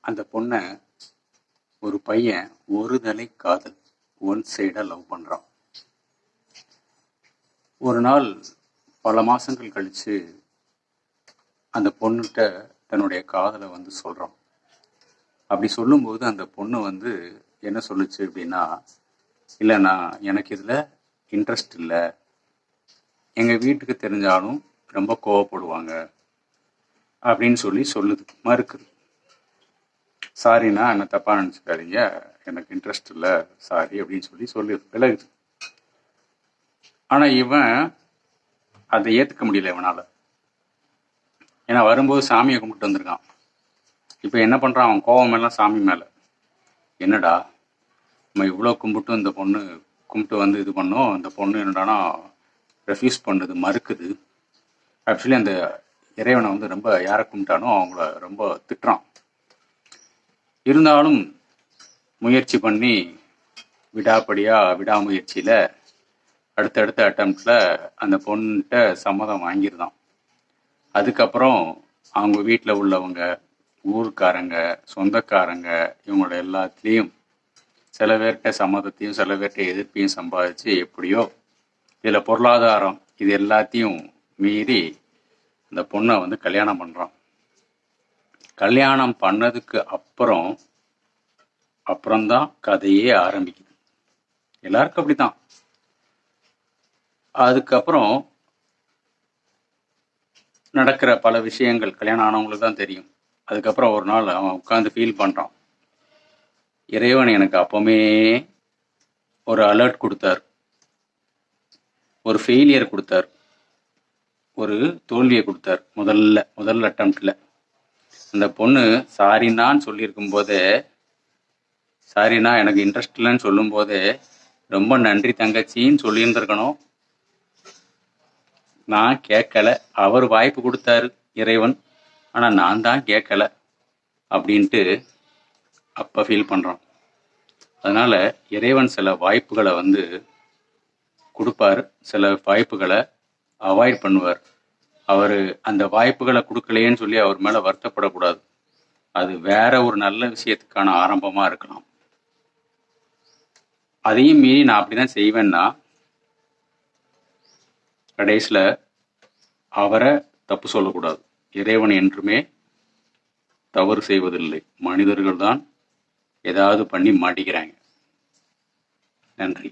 அந்த பொண்ணை ஒரு பையன் ஒரு தலை காதல் ஒன் சைடாக லவ் பண்ணுறான் ஒரு நாள் பல மாதங்கள் கழித்து அந்த பொண்ணுகிட்ட தன்னுடைய காதலை வந்து சொல்கிறான் அப்படி சொல்லும்போது அந்த பொண்ணு வந்து என்ன சொல்லுச்சு அப்படின்னா இல்லை நான் எனக்கு இதில் இன்ட்ரெஸ்ட் இல்லை. எங்கள் வீட்டுக்கு தெரிஞ்சாலும் ரொம்ப கோவப்படுவாங்க. அப்படின்னு சொல்லி சொல்லுது மறுக்குது. சாரிண்ணா என்ன தப்பாக நினச்சிக்காதீங்க. எனக்கு இன்ட்ரெஸ்ட் இல்லை சாரி அப்படின்னு சொல்லி சொல்லி விலகுது ஆனால் இவன் அதை ஏற்றுக்க முடியல இவனால். ஏன்னா வரும்போது சாமியை கும்பிட்டு வந்திருக்கான். இப்போ என்ன பண்ணுறான் அவன் கோவம் எல்லாம் சாமி மேலே. என்னடா? நம்ம இவ்வளோ கும்பிட்டு இந்த பொண்ணு கும்பிட்டு வந்து இது பண்ணோம். இந்த பொண்ணு என்னடானா ரெஃப்யூஸ் பண்ணுது மறுக்குது. ஆக்சுவலி அந்த இறைவனை வந்து ரொம்ப யாரை கும்பிட்டானோ அவங்கள ரொம்ப திட்டுறான். இருந்தாலும் முயற்சி பண்ணி விடாப்படியாக விடாமுயற்சியில் அடுத்தடுத்த அட்டம்ப்டில் அந்த பொண்ணுகிட்ட சம்மதம் வாங்கியிருந்தான் அதுக்கப்புறம் அவங்க வீட்டில் உள்ளவங்க ஊருக்காரங்க சொந்தக்காரங்க இவங்களோட எல்லாத்துலேயும் சில பேர்கிட்ட சம்மதத்தையும் சில பேர்கிட்ட எதிர்ப்பையும் சம்பாதிச்சு எப்படியோ இதில் பொருளாதாரம் இது எல்லாத்தையும் மீறி இந்த பொண்ணை வந்து கல்யாணம் பண்ணுறான் கல்யாணம் பண்ணதுக்கு அப்புறம் அப்புறம்தான் கதையே ஆரம்பிக்குது. எல்லாருக்கும் அப்படிதான் அதுக்கப்புறம் நடக்கிற பல விஷயங்கள் கல்யாணம் ஆனவங்களுக்கு தான் தெரியும். அதுக்கப்புறம் ஒரு நாள் அவன் உட்காந்து ஃபீல் பண்ணுறான் இறைவன் எனக்கு அப்போவுமே ஒரு அலர்ட் கொடுத்தார். ஒரு ஃபெயிலியர் கொடுத்தார். ஒரு தோல்வியை கொடுத்தார். முதல்ல முதல் அட்டம்ப்டில் அந்த பொண்ணு சாரின்னான்னு சொல்லியிருக்கும் போதே சாரிண்ணா எனக்கு இன்ட்ரெஸ்ட் இல்லைன்னு சொல்லும் போதே ரொம்ப நன்றி தங்கச்சின்னு சொல்லியிருந்திருக்கணும். நான் கேட்கல. அவர் வாய்ப்பு கொடுத்தாரு இறைவன். ஆனால் நான் தான் கேட்கல அப்படின்ட்டு அப்போ ஃபீல் பண்ணுறோம் அதனால் இறைவன் சில வாய்ப்புகளை வந்து கொடுப்பார். சில வாய்ப்புகளை அவாய்ட் பண்ணுவார். அவர் அந்த வாய்ப்புகளை கொடுக்கலையேன்னு சொல்லி அவர் மேலே வருத்தப்படக்கூடாது. அது வேற ஒரு நல்ல விஷயத்துக்கான ஆரம்பமாக இருக்கலாம். அதையும் மீறி நான் அப்படிதான் செய்வேன்னா கடைசியில் அவரை தப்பு சொல்லக்கூடாது. இறைவன் என்றுமே தவறு செய்வதில்லை. மனிதர்கள் தான் ஏதாவது பண்ணி மாட்டிக்கிறாங்க. நன்றி.